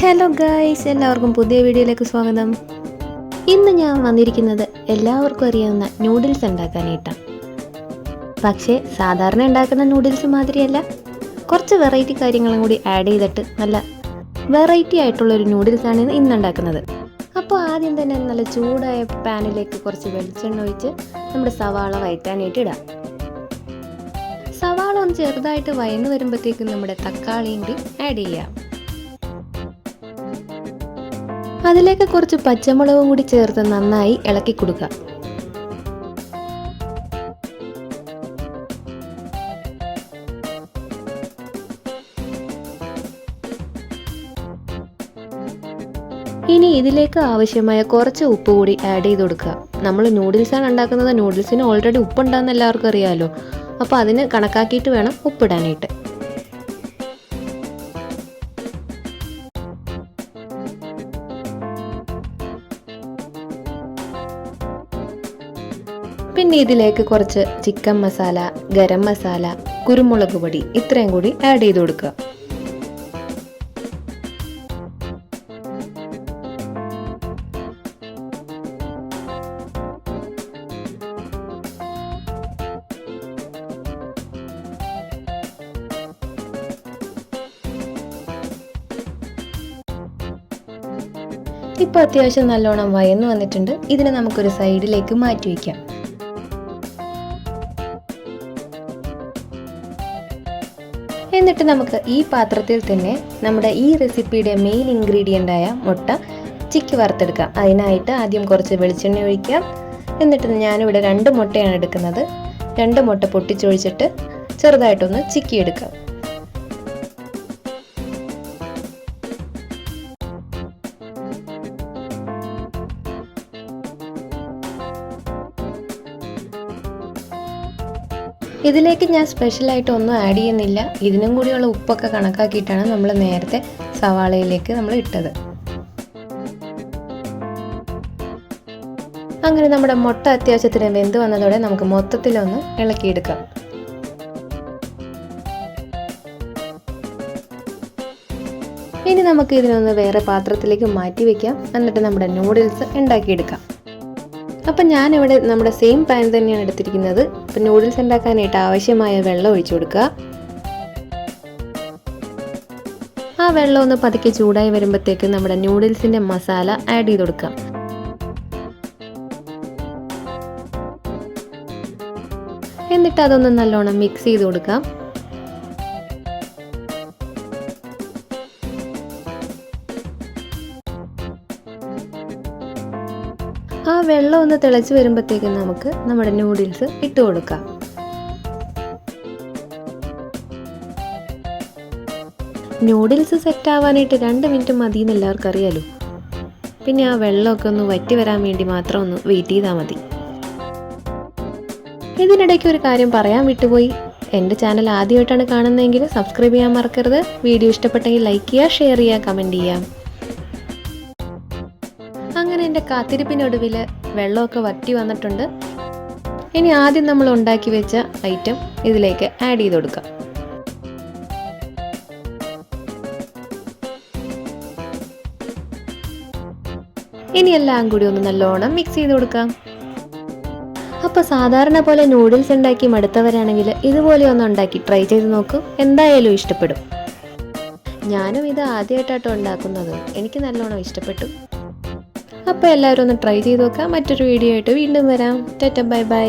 Hello guys എല്ലാവർക്കും പുതിയ വീഡിയോയിലേക്ക് സ്വാഗതം. ഇന്ന് ഞാൻ വന്നിരിക്കുന്നത് എല്ലാവർക്കും അറിയാവുന്ന നൂഡിൽസ് ഉണ്ടാക്കാനായിട്ടാണ് പക്ഷേ സാധാരണ ഉണ്ടാക്കുന്ന നൂഡിൽസ് മാതിരിയല്ല. കുറച്ച് വെറൈറ്റി കാര്യങ്ങളും കൂടി ആഡ് ചെയ്തിട്ട് നല്ല വെറൈറ്റി ആയിട്ടുള്ള ആയിട്ടുള്ളൊരു നൂഡിൽസാണ് ഇന്ന് ഉണ്ടാക്കുന്നത്. അപ്പോൾ ആദ്യം തന്നെ നല്ല ചൂടായ പാനിലേക്ക് കുറച്ച് വെളിച്ചെണ്ണ ഒഴിച്ച് നമ്മുടെ സവാള വയറ്റാനായിട്ട് ഇടാം. സവാള ഒന്ന് ചെറുതായിട്ട് വയന്നു വരുമ്പോഴത്തേക്കും നമ്മുടെ തക്കാളിയും കൂടി ആഡ് ചെയ്യാം. അതിലേക്ക് കുറച്ച് പച്ചമുളകും കൂടി ചേർത്ത് നന്നായി ഇളക്കി കൊടുക്കുക. ഇനി ഇതിലേക്ക് ആവശ്യമായ കുറച്ച് ഉപ്പ് കൂടി ആഡ് ചെയ്ത് കൊടുക്കുക. നമ്മൾ നൂഡിൽസാണ് ഉണ്ടാക്കുന്നത്. നൂഡിൽസിന് ഓൾറെഡി ഉപ്പുണ്ടാകുന്ന എല്ലാവർക്കും അറിയാമല്ലോ അപ്പോൾ അതിന് കണക്കാക്കിയിട്ട് വേണം ഉപ്പിടാനായിട്ട്. പിന്നെ ഇതിലേക്ക് കുറച്ച് ചിക്കൻ മസാല ഗരം മസാല കുരുമുളക് പൊടി ഇത്രയും കൂടി ആഡ് ചെയ്ത് കൊടുക്കുക. ഇപ്പോൾ അത്യാവശ്യം നല്ലോണം വയന്നു വന്നിട്ടുണ്ട്. ഇതിനെ നമുക്കൊരു സൈഡിലേക്ക് മാറ്റി വയ്ക്കാം. എന്നിട്ട് നമുക്ക് ഈ പാത്രത്തിൽ തന്നെ നമ്മുടെ ഈ റെസിപ്പിയുടെ മെയിൻ ഇൻഗ്രീഡിയന്റ് ആയ മുട്ട ചിക്കി വറുത്തെടുക്കാം. അതിനായിട്ട് ആദ്യം കുറച്ച് വെളിച്ചെണ്ണ ഒഴിക്കാം എന്നിട്ട് ഞാനിവിടെ രണ്ട് മുട്ടയാണ് എടുക്കുന്നത്. രണ്ട് മുട്ട പൊട്ടിച്ചൊഴിച്ചിട്ട് ചെറുതായിട്ടൊന്ന് ചിക്കി ഇതിലേക്ക് ഞാൻ സ്പെഷ്യലായിട്ട് ഒന്നും ആഡ് ചെയ്യുന്നില്ല. ഇതിനും കൂടിയുള്ള ഉപ്പൊക്കെ കണക്കാക്കിയിട്ടാണ് നമ്മൾ നേരത്തെ സവാളയിലേക്ക് നമ്മൾ ഇട്ടത്. അങ്ങനെ നമ്മുടെ മുട്ട അത്യാവശ്യത്തിന് വെന്ത് വന്നതോടെ നമുക്ക് മൊത്തത്തിലൊന്ന് ഇളക്കിയെടുക്കാം. ഇനി നമുക്ക് ഇതിനൊന്ന് വേറെ പാത്രത്തിലേക്ക് മാറ്റി വെക്കാം. എന്നിട്ട് നമ്മുടെ നൂഡിൽസ് ഉണ്ടാക്കിയെടുക്കാം. അപ്പം ഞാനിവിടെ നമ്മുടെ സെയിം പാൻ തന്നെയാണ് എടുത്തിരിക്കുന്നത്. അപ്പം നൂഡിൽസ് ഉണ്ടാക്കാനായിട്ട് ആവശ്യമായ വെള്ളം ഒഴിച്ചു കൊടുക്കുക. ആ വെള്ളം ഒന്ന് പതുക്കെ ചൂടായി വരുമ്പോഴത്തേക്ക് നമ്മുടെ നൂഡിൽസിന്റെ മസാല ആഡ് ചെയ്ത് കൊടുക്കാം എന്നിട്ട് അതൊന്ന് നല്ലോണം മിക്സ് ചെയ്ത് കൊടുക്കാം ആ വെള്ളം ഒന്ന് തിളച്ച് വരുമ്പോഴത്തേക്കും നമുക്ക് നമ്മുടെ നൂഡിൽസ് ഇട്ട് കൊടുക്കാം. നൂഡിൽസ് സെറ്റ് ആവാനായിട്ട് രണ്ട് മിനിറ്റ് മതി എന്ന് എല്ലാവർക്കും അറിയാലോ. പിന്നെ ആ വെള്ളമൊക്കെ ഒന്ന് വറ്റി വരാൻ വേണ്ടി മാത്രം ഒന്ന് വെയിറ്റ് ചെയ്താൽ മതി. ഇതിനിടയ്ക്ക് ഒരു കാര്യം പറയാൻ വിട്ടുപോയി. എന്റെ ചാനൽ ആദ്യമായിട്ടാണ് കാണുന്നതെങ്കിൽ സബ്സ്ക്രൈബ് ചെയ്യാൻ മറക്കരുത്. വീഡിയോ ഇഷ്ടപ്പെട്ടെങ്കിൽ ലൈക്ക് ചെയ്യുക ഷെയർ ചെയ്യുക കമന്റ് ചെയ്യാം എന്റെ കാത്തിരിപ്പിനൊടുവിൽ വെള്ളമൊക്കെ വറ്റി വന്നിട്ടുണ്ട്. ഇനി ആദ്യം നമ്മൾ ഉണ്ടാക്കി വെച്ച ഐറ്റം ഇതിലേക്ക് ആഡ് ചെയ്ത് കൊടുക്കാം. ഇനി എല്ലാം കൂടി ഒന്ന് നല്ലോണം മിക്സ് ചെയ്ത് കൊടുക്കാം. അപ്പോൾ സാധാരണ പോലെ നൂഡിൽസ് ഉണ്ടാക്കി മടുത്തവരാണെങ്കിൽ ഇതുപോലെ ഒന്ന് ഉണ്ടാക്കി ട്രൈ ചെയ്ത് നോക്കൂ. എന്തായാലും ഇഷ്ടപ്പെടും. ഞാനും ഇത് ആദ്യമായിട്ടാട്ടോ ഉണ്ടാക്കുന്നത്. എനിക്ക് നല്ലോണം ഇഷ്ടപ്പെട്ടു. അപ്പോൾ എല്ലാവരും ഒന്ന് ട്രൈ ചെയ്ത് നോക്കാം. മറ്റൊരു വീഡിയോ ആയിട്ട് വീണ്ടും വരാം. ടെറ്റ ബൈ ബൈ